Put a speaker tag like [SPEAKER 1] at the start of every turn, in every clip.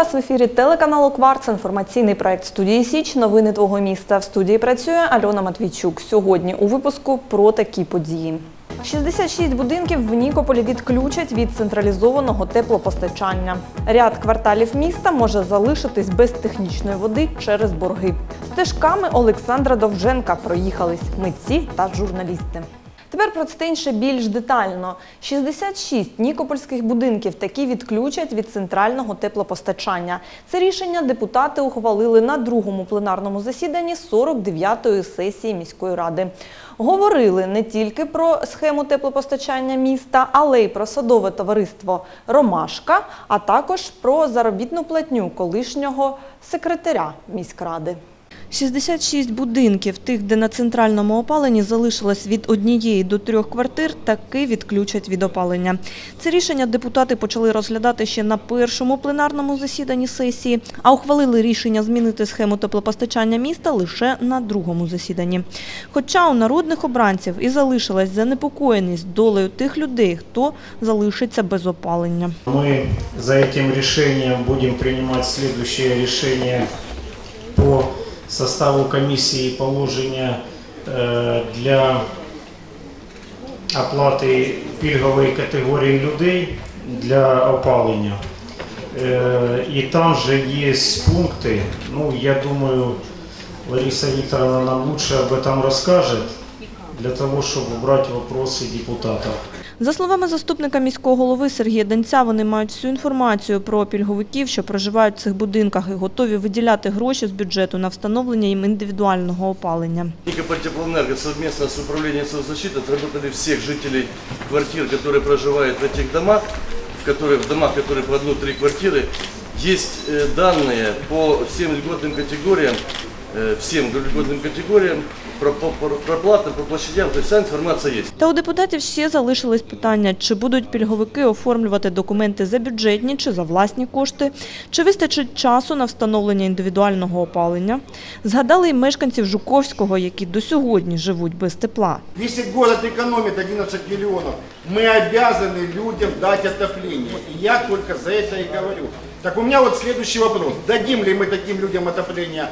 [SPEAKER 1] вас в ефірі телеканалу Кварц. Інформаційний проект студії Січ. Новини твого міста. В студії працює Альона Матвійчук. Сьогодні у випуску про такі події. 66 будинків в Нікополі відключать від централізованого теплопостачання. Ряд кварталів міста може залишитись без технічної води через борги. Стежками Олександра Довженка проїхались митці та журналісти. Тепер про це інше більш детально. 66 нікопольських будинків такі відключать від центрального теплопостачання. Це рішення депутати ухвалили на другому пленарному засіданні 49-ї сесії міської ради. Говорили не тільки про схему теплопостачання міста, але й про садове товариство Ромашка, а також про заробітну платню колишнього секретаря міськради. 66 будинків, тих, де на центральному опаленні залишилось від однієї до трьох квартир, таки відключать від опалення. Це рішення депутати почали розглядати ще на першому пленарному засіданні сесії, а ухвалили рішення змінити схему теплопостачання міста лише на другому засіданні. Хоча у народних обранців і залишилась занепокоєність долею тих людей, хто залишиться без опалення.
[SPEAKER 2] Мы за этим решением будем принимать следующее решение по составу комиссии и положения э, для оплати пільгової категорії людей для опалення. Е, І там же є пункти, ну я думаю, Лариса Викторовна нам лучше об этом расскажет, для того, чтобы убрать вопросы депутатов.
[SPEAKER 1] За словами заступника міського голови Сергія Денця, вони мають всю інформацію про пільговиків, що проживають в цих будинках, і готові виділяти гроші з бюджету на встановлення їм індивідуального опалення.
[SPEAKER 3] Никополь Теплоэнерго совместно с управлением соцзащиты отработали всех жителей квартир, которые проживают в этих домах, в, которых, в домах, которые по одну-три квартиры. Есть э, данные по всем льготным категориям, э, всем льготным категориям, про, по, про проплатам, по площадям, то есть вся информация есть.
[SPEAKER 1] Та у депутатів ще залишились питання, чи будуть пільговики оформлювати документи за бюджетні чи за власні кошти, чи вистачить часу на встановлення індивідуального опалення. Згадали й мешканців Жуковського, які до сьогодні живуть без тепла.
[SPEAKER 4] Если город экономит 11 миллионов, мы обязаны людям дать отопление. И я только за это и говорю. Так у меня вот следующий вопрос. Дадим ли мы таким людям отопление?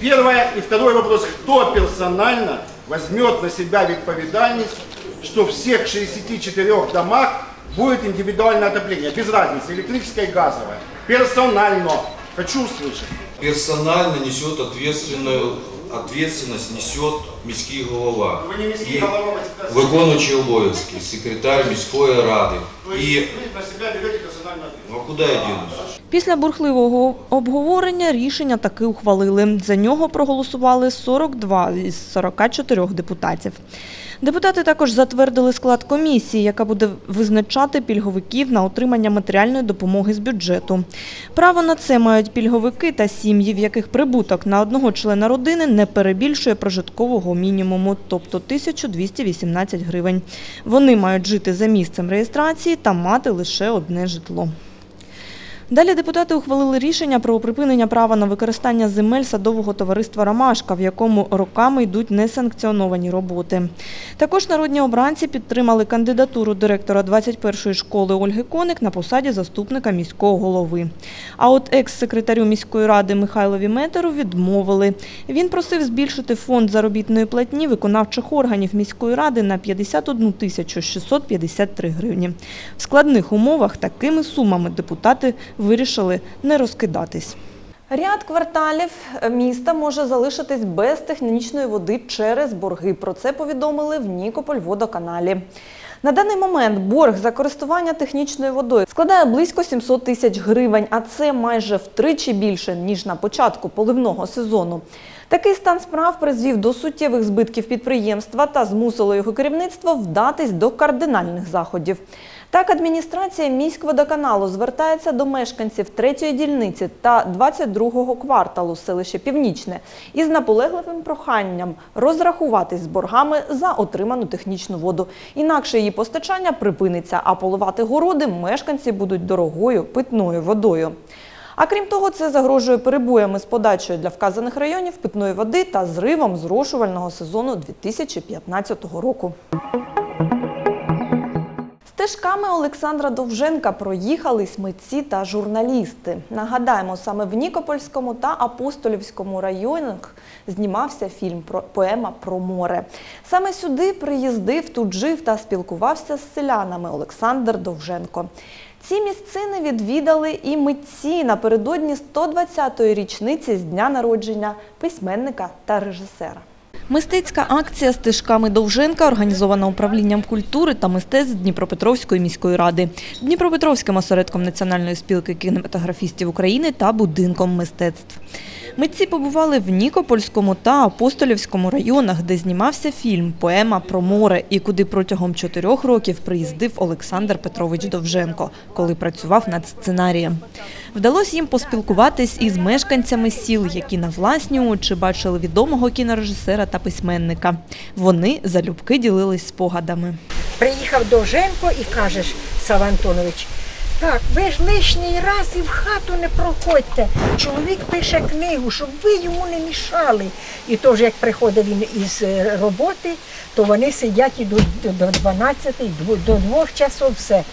[SPEAKER 4] Первое. И второй вопрос. Кто персонально возьмет на себя відповідальність, что в всех 64 домах будет индивидуальное отопление? Без разницы, электрическое и газовое. Персонально. Хочу услышать.
[SPEAKER 5] персонально несет ответственную ответственность несет міський голова
[SPEAKER 4] Ви не міський
[SPEAKER 5] і
[SPEAKER 4] голова, ви секретар.
[SPEAKER 5] виконуючий обов'язки, секретар міської ради.
[SPEAKER 4] То есть
[SPEAKER 5] І
[SPEAKER 4] вы на себя берете персональную ответственность.
[SPEAKER 5] Ну, куди я дінусь?
[SPEAKER 1] Після бурхливого обговорення рішення таки ухвалили. За нього проголосували 42 із 44 депутатів. Депутати також затвердили склад комісії, яка буде визначати пільговиків на отримання матеріальної допомоги з бюджету. Право на це мають пільговики та сім'ї, в яких прибуток на одного члена родини не перебільшує прожиткового мінімуму, тобто 1218 гривень. Вони мають жити за місцем реєстрації та мати лише одне житло. Далі депутати ухвалили рішення про припинення права на використання земель садового товариства Ромашка, в якому роками йдуть несанкціоновані роботи. Також народні обранці підтримали кандидатуру директора 21-ї школи Ольги Коник на посаді заступника міського голови. А от екс-секретарю міської ради Михайлові Метеру відмовили. Він просив збільшити фонд заробітної платні виконавчих органів міської ради на 51 тисячу 653 гривні. В складних умовах такими сумами депутати вирішили не розкидатись. Ряд кварталів міста може залишитись без технічної води через борги. Про це повідомили в Нікопольводоканалі. На даний момент борг за користування технічною водою складає близько 700 тисяч гривень, а це майже втричі більше, ніж на початку поливного сезону. Такий стан справ призвів до суттєвих збитків підприємства та змусило його керівництво вдатись до кардинальних заходів. Так, адміністрація міськводоканалу звертається до мешканців третьої дільниці та 22-го кварталу селища Північне із наполегливим проханням розрахуватись з боргами за отриману технічну воду. Інакше її постачання припиниться, а поливати городи мешканці будуть дорогою питною водою. А крім того, це загрожує перебоями з подачею для вказаних районів питної води та зривом зрошувального сезону 2015 року. Стежками Олександра Довженка проїхались митці та журналісти. Нагадаємо, саме в Нікопольському та Апостолівському районах знімався фільм про поема про море. Саме сюди приїздив, тут жив та спілкувався з селянами Олександр Довженко. Ці місцини відвідали і митці напередодні 120-ї річниці з дня народження письменника та режисера. Мистецька акція стежками Довженка організована управлінням культури та мистецтв Дніпропетровської міської ради, Дніпропетровським осередком Національної спілки кінематографістів України та будинком мистецтв. Митці побували в Нікопольському та Апостолівському районах, де знімався фільм Поема про море і куди протягом чотирьох років приїздив Олександр Петрович Довженко, коли працював над сценарієм. Вдалося їм поспілкуватись із мешканцями сіл, які на власні очі бачили відомого кінорежисера та письменника. Вони залюбки ділились спогадами.
[SPEAKER 6] Приїхав Довженко і кажеш, Сава Антонович, так, ви ж лишній раз і в хату не проходьте. Чоловік пише книгу, щоб ви йому не мішали. І то ж як приходить він із е, роботи, то вони сидять і до, до 12, дво- до двох часов все.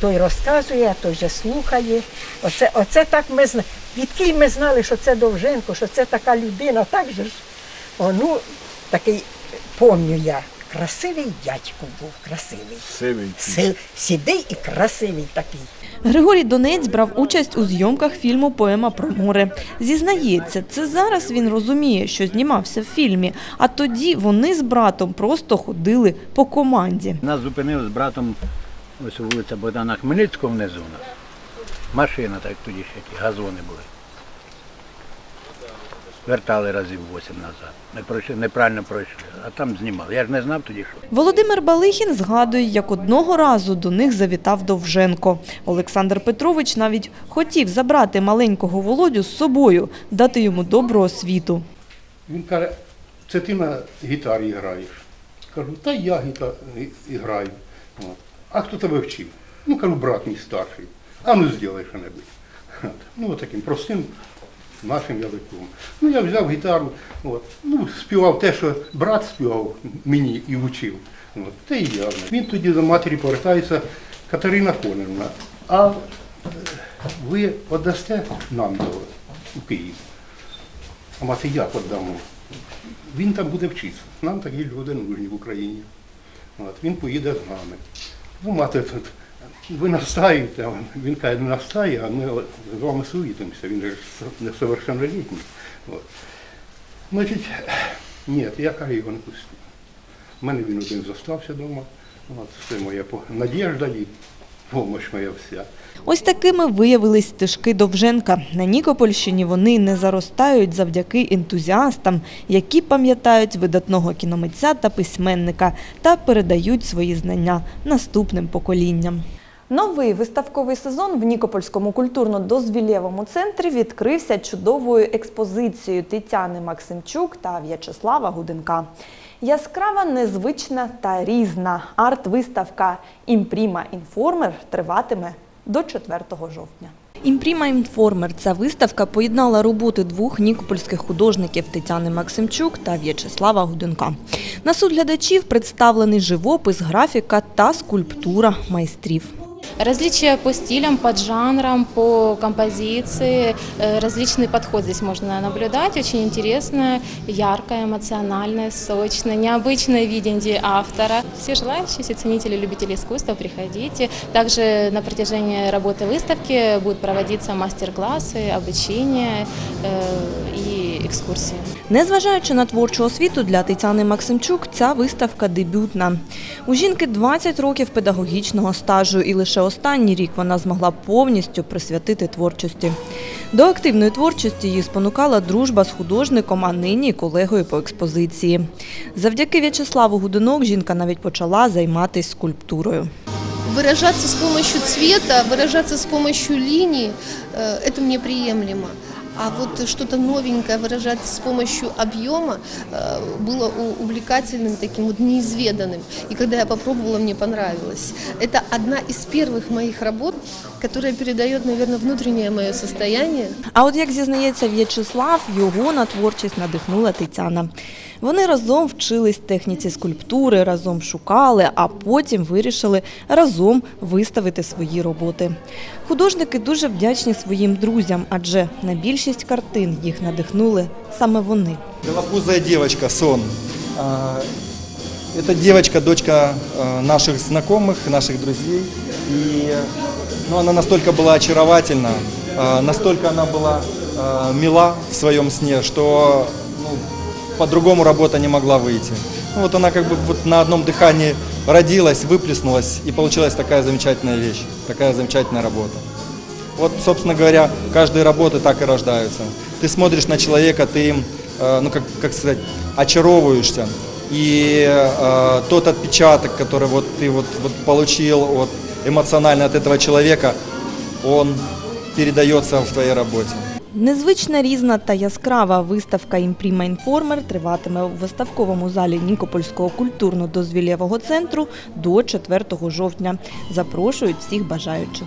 [SPEAKER 6] Той розказує, а той же слухає. Оце, оце так ми знали. Відкіль ми знали, що це Довженко, що це така людина, так же ж. О, ну, такий, помню я, красивий дядько був, красивий. Си- Сідий і красивий такий.
[SPEAKER 1] Григорій Донець брав участь у зйомках фільму Поема про море. Зізнається, це зараз він розуміє, що знімався в фільмі, а тоді вони з братом просто ходили по команді.
[SPEAKER 7] Нас зупинив з братом ось вулиця Богдана Хмельницького внизу. Машина, так тоді ще ті газони були. Вертали разів 8 назад. Не пройшли, неправильно пройшли, а там знімали. Я ж не знав тоді, що.
[SPEAKER 1] Володимир Балихін згадує, як одного разу до них завітав Довженко. Олександр Петрович навіть хотів забрати маленького Володю з собою, дати йому добру освіту.
[SPEAKER 8] Він каже, це ти на гітарі граєш. Кажу, та я гітар граю. А хто тебе вчив? Ну, кажу, брат мій старший. А ну зробай що-небудь. Ну, таким простим нашим язиком. Ну, я взяв гітару, от. ну, співав те, що брат співав мені і вчив. От. Та і я. Він тоді до матері повертається Катерина Конівна. А е, ви віддасте нам до у Київ? А мати як віддамо? Він там буде вчитися. Нам такі люди нужні в Україні. От, він поїде з нами. Ну, мати тут, ви настаєте, він каже, не настає, а ми з вами суїтимося, він же несовершеннолітній. От. Значить, ні, я кажу, його не пустив. У мене він один зостався вдома. От, це моя надіжда і помощь моя вся.
[SPEAKER 1] Ось такими виявились стежки Довженка. На Нікопольщині вони не заростають завдяки ентузіастам, які пам'ятають видатного кіномитця та письменника та передають свої знання наступним поколінням. Новий виставковий сезон в Нікопольському культурно-дозвілєвому центрі відкрився чудовою експозицією Тетяни Максимчук та В'ячеслава Гуденка. Яскрава, незвична та різна арт-виставка Імпріма Інформер триватиме до 4 жовтня. Імпріма Інформер ця виставка поєднала роботи двох нікопольських художників Тетяни Максимчук та В'ячеслава Гуденка. На суд глядачів представлений живопис, графіка та скульптура майстрів.
[SPEAKER 9] Различия по стилям, по жанрам, по композиции, э, различный подход здесь можно наблюдать. Очень интересное, яркое, эмоциональное, сочное, необычное видение автора. Все желающие, все ценители, любители искусства, приходите. Также на протяжении работы выставки будут проводиться мастер-классы, обучение э, и экскурсии.
[SPEAKER 1] Незважаючи на творчу освіту для Тетяни Максимчук, ця виставка дебютна. У жінки 20 років педагогічного стажу, і лише останній рік вона змогла повністю присвятити творчості. До активної творчості її спонукала дружба з художником, а нині колегою по експозиції. Завдяки В'ячеславу Гудинок жінка навіть почала займатися скульптурою.
[SPEAKER 10] Выражаться с помощью цвета, выражаться с помощью линий, э, это мне приемлемо. А вот что-то новенькое выражать с помощью объема э, было у- увлекательным, таким вот неизведанным. И когда я попробовала, мне понравилось. Это одна из первых моих работ, которая передает, наверное, внутреннее мое состояние.
[SPEAKER 1] А от як зізнається В'ячеслав, його на творчість надихнула Тетяна. Вони разом вчились техніці скульптури, разом шукали, а потім вирішили разом виставити свої роботи. Художники дуже вдячні своїм друзям, адже на більшість картин їх надихнули саме вони.
[SPEAKER 11] Белопузая девочка, сон. Это девочка, дочка наших знакомых, наших друзей. И ну, она настолько была очаровательна, а, настолько она была а, мила в своем сне, что ну, по-другому работа не могла выйти. Ну, вот она как бы вот на одном дыхании родилась, выплеснулась, и получилась такая замечательная вещь, такая замечательная работа. Вот, собственно говоря, каждые работы так и рождаются. Ты смотришь на человека, ты им, э, ну как, как сказать, очаровываешься. И э, тот отпечаток, который вот ты вот, вот получил от, эмоционально от этого человека, он передается в твоей работе.
[SPEAKER 1] Незвична, різна та яскрава виставка «Імпріма Інформер» триватиме у виставковому залі Нікопольського культурно-дозвілєвого центру до 4 жовтня. Запрошують всіх бажаючих.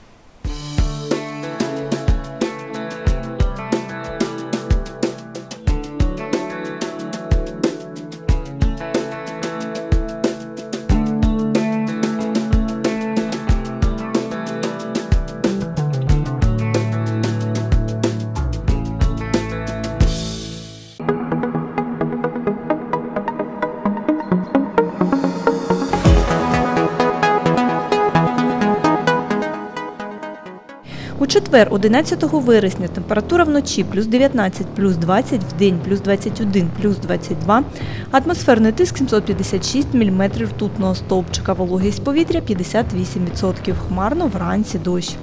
[SPEAKER 1] Четвер, 11 вересня, температура вночі плюс 19, плюс 20, в день плюс 21, плюс 22, атмосферний тиск 756 мм ртутного стовпчика, вологість повітря 58%, хмарно вранці дощ.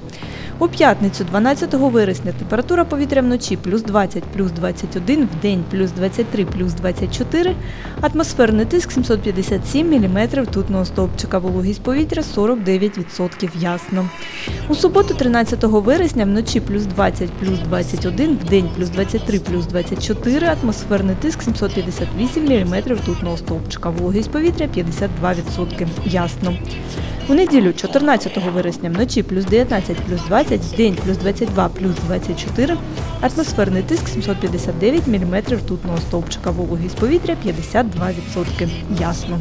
[SPEAKER 1] У п'ятницю, 12 вересня, температура повітря вночі плюс 20, плюс 21, в день плюс 23, плюс 24, атмосферний тиск 757 мм ртутного стовпчика, вологість повітря 49%, ясно. У суботу, 13 вересня, вночі плюс 20, плюс 21, в день плюс 23, плюс 24, атмосферний тиск 758 мм ртутного стовпчика, вологість повітря 52%, ясно. У неділю, 14 вересня, вночі плюс 19, плюс 20, в день плюс 22, плюс 24, атмосферний тиск 759 мм ртутного стовпчика, вологість повітря 52%, ясно.